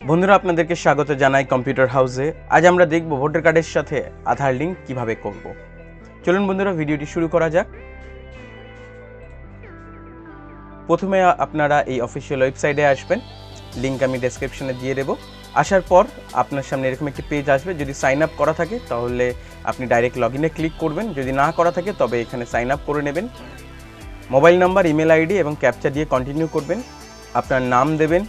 বন্ধুরা, আপনাদেরকে স্বাগত জানাই কম্পিউটার হাউসে আজ আমরা দেখব ভোটার কার্ডের সাথে আধার লিঙ্ক কীভাবে করব। চলুন বন্ধুরা, ভিডিওটি শুরু করা যাক। প্রথমে আপনারা এই অফিসিয়াল ওয়েবসাইটে আসবেন। লিঙ্ক আমি ডেসক্রিপশনে দিয়ে দেবো। আসার পর আপনার সামনে এরকম একটি পেজ আসবে। যদি সাইন আপ করা থাকে, তাহলে আপনি ডাইরেক্ট লগ ইনে ক্লিক করবেন। যদি না করা থাকে, তবে এখানে সাইন আপ করে নেবেন। মোবাইল নাম্বার ইমেল আইডি এবং ক্যাপচা দিয়ে কন্টিনিউ করবেন। আপনার নাম দেবেন।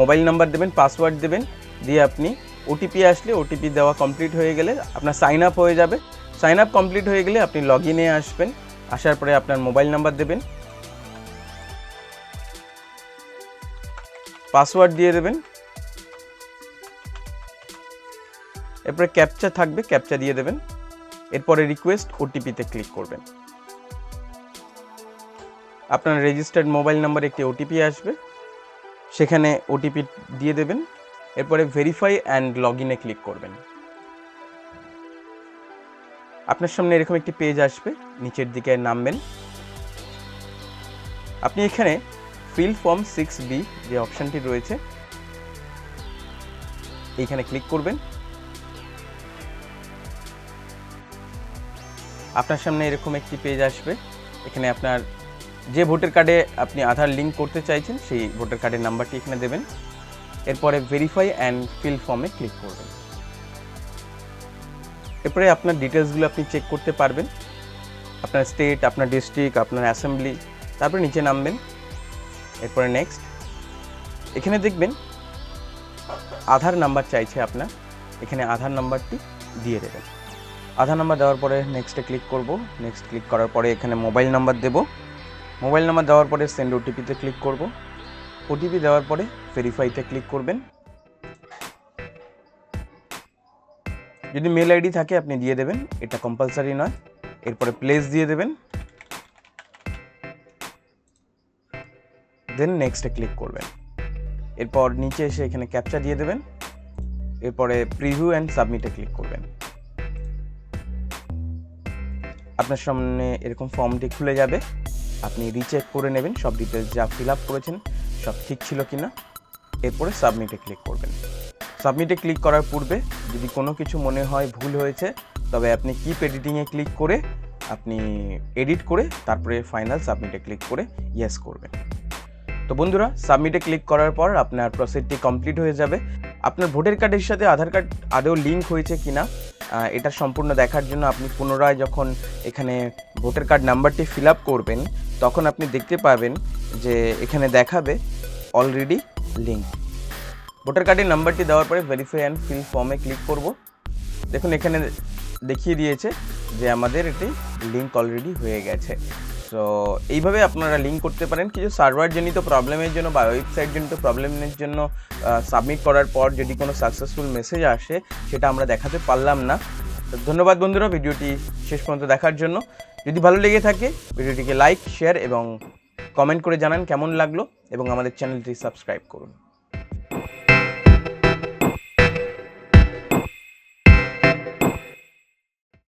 মোবাইল নাম্বার দেবেন, পাসওয়ার্ড দেবেন, দিয়ে আপনি ওটিপি আসলে ওটিপি দেওয়া কমপ্লিট হয়ে গেলে আপনার সাইন আপ হয়ে যাবে। সাইন আপ কমপ্লিট হয়ে গেলে আপনি লগ ইনে আসবেন, আসার পরে আপনার মোবাইল নাম্বার দেবেন। পাসওয়ার্ড দিয়ে দেবেন। এরপরে ক্যাপচা থাকবে ক্যাপচা দিয়ে দেবেন। এরপরে রিকোয়েস্ট ওটিপিতে ক্লিক করবেন। আপনার রেজিস্টার্ড মোবাইল নাম্বার একটি ওটিপি আসবে। সেখানে ওটিপি দিয়ে দেবেন, এরপরে ভেরিফাই অ্যান্ড লগ ইনে ক্লিক করবেন। আপনার সামনে এরকম একটি পেজ আসবে, নিচের দিকে নামবেন। আপনি এখানে ফিল ফর্ম সিক্স বি যে অপশানটি রয়েছে, এইখানে ক্লিক করবেন। আপনার সামনে এরকম একটি পেজ আসবে, এখানে আপনার যে ভোটার কার্ডে আপনি আধার লিঙ্ক করতে চাইছেন, সেই ভোটার কার্ডের নাম্বারটি এখানে দেবেন। এরপরে ভেরিফাই অ্যান্ড ফিল ফর্মে ক্লিক করবেন। এরপরে আপনার ডিটেলসগুলো আপনি চেক করতে পারবেন। আপনার স্টেট আপনার ডিস্ট্রিক্ট আপনার অ্যাসেম্বলি তারপরে নিচে নামবেন। এরপরে নেক্সট এখানে দেখবেন, আধার নাম্বার চাইছে আপনার। এখানে আধার নাম্বারটি দিয়ে দেবেন। আধার নাম্বার দেওয়ার পরে নেক্সটে ক্লিক করব। নেক্সট ক্লিক করার পরে এখানে মোবাইল নাম্বার দেবো। মোবাইল নাম্বার দেওয়ার পরে সেন্ড ওটিপিতে ক্লিক করব। ওটিপি দেওয়ার পরে ভেরিফাইতে ক্লিক করবেন। যদি মেল আইডি থাকে, আপনি দিয়ে দেবেন। এটা কম্পালসারি নয়। এরপরে প্লেস দিয়ে দেবেন। দেন নেক্সটে ক্লিক করবেন। এরপর নিচে এসে এখানে ক্যাপচা দিয়ে দেবেন। এরপরে প্রিভিউ অ্যান্ড সাবমিটে ক্লিক করবেন। আপনার সামনে এরকম ফর্মটি খুলে যাবে। আপনি রিচেক করে নেবেন, সব ডিটেলস যা ফিল আপ করেছেন, সব ঠিক ছিল কি না এরপরে সাবমিটে ক্লিক করবেন। সাবমিটে ক্লিক করার পূর্বে যদি কোনো কিছু মনে হয় ভুল হয়েছে, তবে আপনি কিপ এডিটিংয়ে ক্লিক করে আপনি এডিট করে তারপরে ফাইনাল সাবমিটে ক্লিক করে ইয়েস করবেন। তো বন্ধুরা সাবমিটে ক্লিক করার পর আপনার প্রসেসটি কমপ্লিট হয়ে যাবে। আপনার ভোটার কার্ডের সাথে আধার কার্ড আদৌ লিঙ্ক হয়েছে কিনা এটা সম্পূর্ণ দেখার জন্য আপনি পুনরায় যখন এখানে ভোটার কার্ড নাম্বারটি ফিল আপ করবেন, তখন আপনি দেখতে পাবেন যে এখানে দেখাবে অলরেডি লিঙ্ক ভোটার কার্ডের নাম্বারটি দেওয়ার পরে ভেরিফাই অ্যান্ড ফিল ফর্মে ক্লিক করব। দেখুন, এখানে দেখিয়ে দিয়েছে যে আমাদের এটি লিঙ্ক অলরেডি হয়ে গেছে। তো এইভাবে আপনারা লিঙ্ক করতে পারেন। কিছু সার্ভার জনিত প্রবলেমের জন্য বা ওয়েবসাইট জনিত প্রবলেমের জন্য সাবমিট করার পর যদি কোনো সাকসেসফুল মেসেজ আসে, সেটা আমরা দেখাতে পারলাম না। ধন্যবাদ বন্ধুরা, ভিডিওটি শেষ পর্যন্ত দেখার জন্য। যদি ভালো লেগে থাকে, ভিডিওটিকে লাইক শেয়ার এবং কমেন্ট করে জানান কেমন লাগল এবং আমাদের চ্যানেলটি সাবস্ক্রাইব করুন।